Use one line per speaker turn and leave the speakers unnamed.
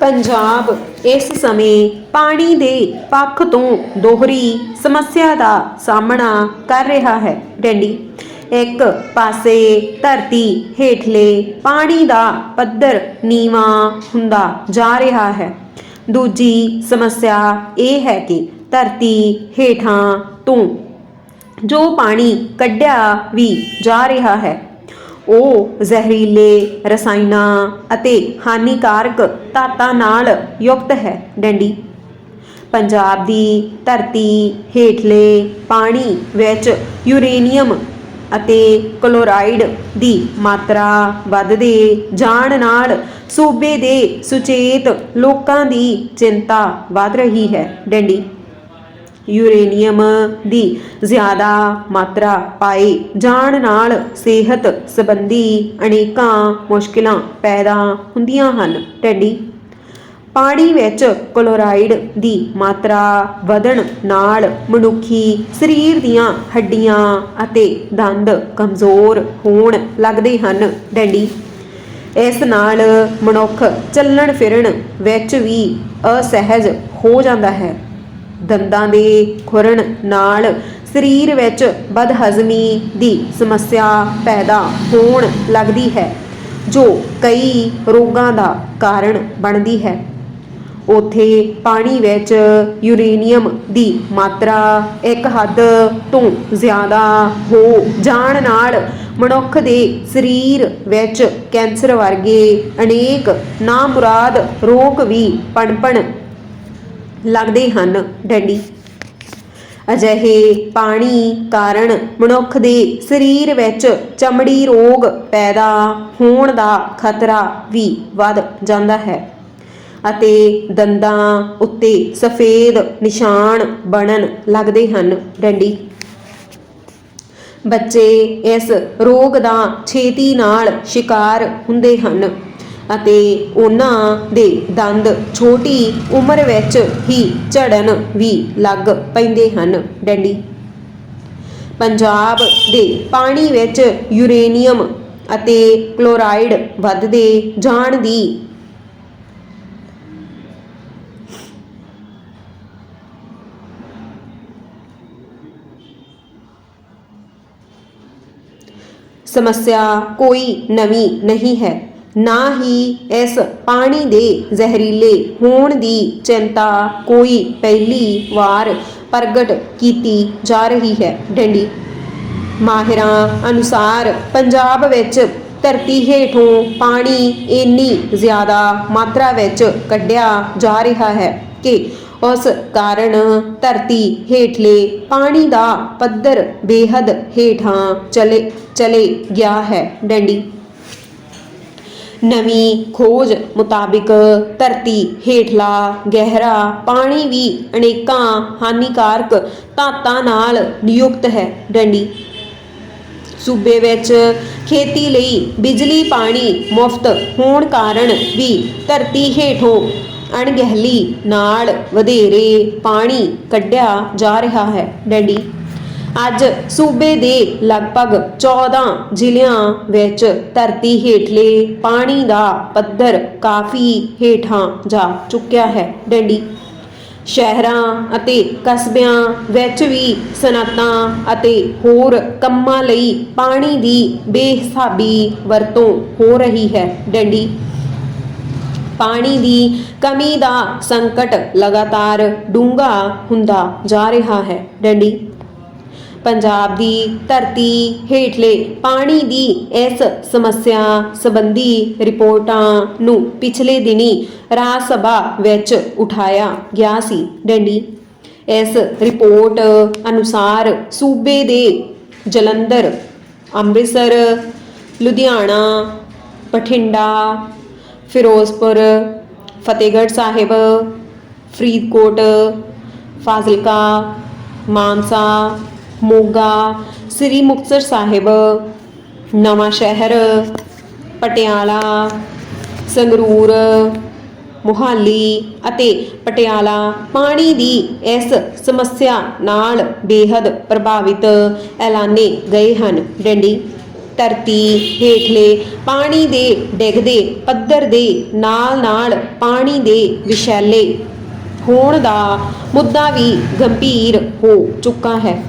ਪੰਜਾਬ, ਇਸ ਸਮੇਂ ਪਾਣੀ ਦੇ ਪੱਖ ਤੋਂ ਦੋਹਰੀ ਸਮੱਸਿਆ ਦਾ ਸਾਹਮਣਾ ਕਰ ਰਿਹਾ ਹੈ। ਡੈਂਡੀ, ਇੱਕ ਪਾਸੇ ਧਰਤੀ ਹੇਠਲੇ ਪਾਣੀ ਦਾ ਪੱਧਰ ਨੀਵਾਂ ਹੁੰਦਾ ਜਾ ਰਿਹਾ ਹੈ। ਦੂਜੀ ਸਮੱਸਿਆ ਇਹ ਹੈ ਕਿ ਧਰਤੀ ਹੇਠਾਂ ਤੋਂ ਜੋ ਪਾਣੀ ਕੱਢਿਆ ਵੀ ਜਾ ਰਿਹਾ ਹੈ ਉਹ ਜ਼ਹਿਰੀਲੇ ਰਸਾਇਣਾਂ ਅਤੇ ਹਾਨੀਕਾਰਕ ਧਾਤਾਂ ਨਾਲ ਯੁਕਤ ਹੈ, ਡੰਡੀ। ਪੰਜਾਬ ਦੀ ਧਰਤੀ ਹੇਠਲੇ ਪਾਣੀ ਵਿੱਚ ਯੂਰੇਨੀਅਮ ਅਤੇ ਕਲੋਰਾਈਡ ਦੀ ਮਾਤਰਾ ਵੱਧਦੇ ਜਾਣ ਨਾਲ ਸੂਬੇ ਦੇ ਸੁਚੇਤ ਲੋਕਾਂ ਦੀ ਚਿੰਤਾ ਵੱਧ ਰਹੀ ਹੈ, ਡੰਡੀ। ਯੂਰੇਨੀਅਮ ਦੀ ਜ਼ਿਆਦਾ ਮਾਤਰਾ ਪਾਏ। ਜਾਣ ਨਾਲ ਸਿਹਤ ਸੰਬੰਧੀ ਅਨੇਕਾਂ ਮੁਸ਼ਕਿਲਾਂ ਪੈਦਾ ਹੁੰਦੀਆਂ ਹਨ। ਟੈਡੀ, ਪਾਣੀ ਵਿੱਚ ਕਲੋਰਾਈਡ ਦੀ ਮਾਤਰਾ ਵਧਣ ਨਾਲ ਮਨੁੱਖੀ ਸਰੀਰ ਦੀਆਂ ਹੱਡੀਆਂ ਅਤੇ ਦੰਦ ਕਮਜ਼ੋਰ ਹੋਣ ਲੱਗਦੇ ਹਨ। ਡੈਡੀ ਇਸ ਨਾਲ ਮਨੁੱਖ ਚੱਲਣ ਫਿਰਨ ਵਿੱਚ ਵੀ ਅਸਹਿਜ ਹੋ ਜਾਂਦਾ ਹੈ। ਦੰਦਾਂ ਦੇ ਖੁਰਨ ਨਾਲ ਸਰੀਰ ਵਿੱਚ ਬਦਹਜ਼ਮੀ ਦੀ ਸਮੱਸਿਆ ਪੈਦਾ ਹੋਣ ਲੱਗਦੀ ਹੈ, ਜੋ ਕਈ ਰੋਗਾਂ ਦਾ ਕਾਰਨ ਬਣਦੀ ਹੈ। ਉਥੇ ਪਾਣੀ ਵਿੱਚ ਯੂਰੇਨੀਅਮ ਦੀ ਮਾਤਰਾ ਇੱਕ ਹੱਦ ਤੋਂ ਜ਼ਿਆਦਾ ਹੋ ਜਾਣ ਨਾਲ ਮਨੁੱਖ ਦੇ ਸਰੀਰ ਵਿੱਚ ਕੈਂਸਰ ਵਰਗੇ ਅਨੇਕ ਨਾਮੁਰਾਦ ਰੋਗ ਵੀ ਪਣਪਣ ਲੱਗਦੇ ਹਨ, ਡੰਡੀ। ਅਜਿਹੇ ਪਾਣੀ ਕਾਰਨ ਮਨੁੱਖ ਦੇ ਸਰੀਰ ਵਿੱਚ ਚਮੜੀ ਰੋਗ ਪੈਦਾ ਹੋਣ ਦਾ ਖਤਰਾ ਵੀ ਵੱਧ ਜਾਂਦਾ ਹੈ ਅਤੇ ਦੰਦਾਂ ਉੱਤੇ ਸਫੇਦ ਨਿਸ਼ਾਨ ਬਣਨ ਲੱਗਦੇ ਹਨ, ਡੰਡੀ। ਬੱਚੇ ਇਸ ਰੋਗ ਦਾ ਛੇਤੀ ਨਾਲ ਸ਼ਿਕਾਰ ਹੁੰਦੇ ਹਨ। ਅਤੇ ਉਹਨਾਂ ਦੇ ਦੰਦ ਛੋਟੀ ਉਮਰ ਵਿੱਚ ਹੀ ਝੜਨ ਵੀ ਲੱਗ ਪੈਂਦੇ ਹਨ। ਡੰਡੀ। ਪੰਜਾਬ ਦੇ ਪਾਣੀ ਵਿੱਚ ਯੂਰੇਨੀਅਮ ਅਤੇ ਕਲੋਰਾਈਡ ਵੱਧਦੇ ਜਾਣ ਦੀ ਸਮੱਸਿਆ ਕੋਈ ਨਵੀਂ ਨਹੀਂ ਹੈ। ਨਾ ਹੀ ਇਸ ਪਾਣੀ ਦੇ ਜ਼ਹਿਰੀਲੇ ਹੋਣ ਦੀ ਚਿੰਤਾ ਕੋਈ ਪਹਿਲੀ ਵਾਰ ਪ੍ਰਗਟ ਕੀਤੀ ਜਾ ਰਹੀ ਹੈ। ਡੰਡੀ ਮਾਹਿਰਾਂ ਅਨੁਸਾਰ ਪੰਜਾਬ ਵਿੱਚ ਧਰਤੀ ਹੇਠੋਂ ਪਾਣੀ ਇੰਨੀ ਜ਼ਿਆਦਾ ਮਾਤਰਾ ਵਿੱਚ ਕੱਢਿਆ ਜਾ ਰਿਹਾ ਹੈ ਕਿ ਉਸ ਕਾਰਨ ਧਰਤੀ ਹੇਠਲੇ ਪਾਣੀ ਦਾ ਪੱਧਰ ਬੇਹੱਦ ਹੇਠਾਂ ਚਲੇ ਚਲੇ ਗਿਆ ਹੈ। ਡੰਡੀ ਨਵੀਂ ਖੋਜ ਮੁਤਾਬਿਕ ਧਰਤੀ ਹੇਠਲਾ ਗਹਿਰਾ ਪਾਣੀ ਵੀ ਅਨੇਕਾਂ ਹਾਨੀਕਾਰਕ ਧਾਤਾਂ ਨਾਲ ਨਿਯੁਕਤ ਹੈ। ਡੰਡੀ, ਸੂਬੇ ਵਿੱਚ ਖੇਤੀ ਲਈ ਬਿਜਲੀ ਪਾਣੀ ਮੁਫਤ ਹੋਣ ਕਾਰਨ ਵੀ ਧਰਤੀ ਹੇਠੋਂ ਅਣਗਹਿਲੀ ਨਾਲ ਵਧੇਰੇ ਪਾਣੀ ਕੱਢਿਆ ਜਾ ਰਿਹਾ ਹੈ। ਡੈਡੀ ਅੱਜ ਸੂਬੇ ਦੇ ਲਗਭਗ 14 ਜ਼ਿਲ੍ਹਿਆਂ ਵਿੱਚ ਧਰਤੀ ਹੇਠਲੇ ਪਾਣੀ ਦਾ ਪੱਧਰ ਕਾਫੀ ਹੇਠਾਂ ਜਾ ਚੁੱਕਿਆ ਹੈ। ਡੈਡੀ ਸ਼ਹਿਰਾਂ ਅਤੇ ਕਸਬਿਆਂ ਵਿੱਚ ਵੀ ਸਨਅਤਾਂ ਅਤੇ ਹੋਰ ਕੰਮਾਂ ਲਈ ਪਾਣੀ ਦੀ ਬੇਹਿਸਾਬੀ ਵਰਤੋਂ ਹੋ ਰਹੀ ਹੈ। ਡੰਡੀ ਪਾਣੀ ਦੀ ਕਮੀ ਦਾ ਸੰਕਟ ਲਗਾਤਾਰ ਡੂੰਘਾ ਹੁੰਦਾ ਜਾ ਰਿਹਾ ਹੈ। ਡੰਡੀ ਪੰਜਾਬ ਦੀ ਧਰਤੀ ਹੇਠਲੇ ਪਾਣੀ ਦੀ ਇਸ ਸਮੱਸਿਆ ਸੰਬੰਧੀ ਰਿਪੋਰਟਾਂ ਨੂੰ ਪਿਛਲੇ ਦਿਨੀ ਰਾਜ ਸਭਾ ਵਿੱਚ ਉਠਾਇਆ ਗਿਆ ਸੀ। ਡੈਂਡੀ, ਇਸ ਰਿਪੋਰਟ ਅਨੁਸਾਰ ਸੂਬੇ ਦੇ ਜਲੰਧਰ, ਅੰਮ੍ਰਿਤਸਰ, ਲੁਧਿਆਣਾ, ਬਠਿੰਡਾ, ਫਿਰੋਜ਼ਪੁਰ, ਫਤਿਹਗੜ੍ਹ ਸਾਹਿਬ, ਫਰੀਦਕੋਟ, ਫਾਜ਼ਿਲਕਾ, ਮਾਨਸਾ ਮੋਗਾ, ਸ੍ਰੀ ਮੁਕਤਸਰ ਸਾਹਿਬ, ਨਵਾਂ ਸ਼ਹਿਰ, ਪਟਿਆਲਾ, ਸੰਗਰੂਰ, ਮੁਹਾਲੀ ਅਤੇ ਪਟਿਆਲਾ। ਪਾਣੀ ਦੀ ਇਸ ਸਮੱਸਿਆ ਨਾਲ ਬੇਹੱਦ ਪ੍ਰਭਾਵਿਤ ਐਲਾਨੇ ਗਏ ਹਨ। ਡੰਡੀ, ਧਰਤੀ ਹੇਠਲੇ ਪਾਣੀ ਦੇ ਡਿੱਗਦੇ ਪੱਧਰ ਦੇ ਨਾਲ-ਨਾਲ ਪਾਣੀ ਦੇ ਵਿਸ਼ੈਲੇ ਹੋਣ ਦਾ ਮੁੱਦਾ ਵੀ ਗੰਭੀਰ ਹੋ ਚੁੱਕਾ ਹੈ।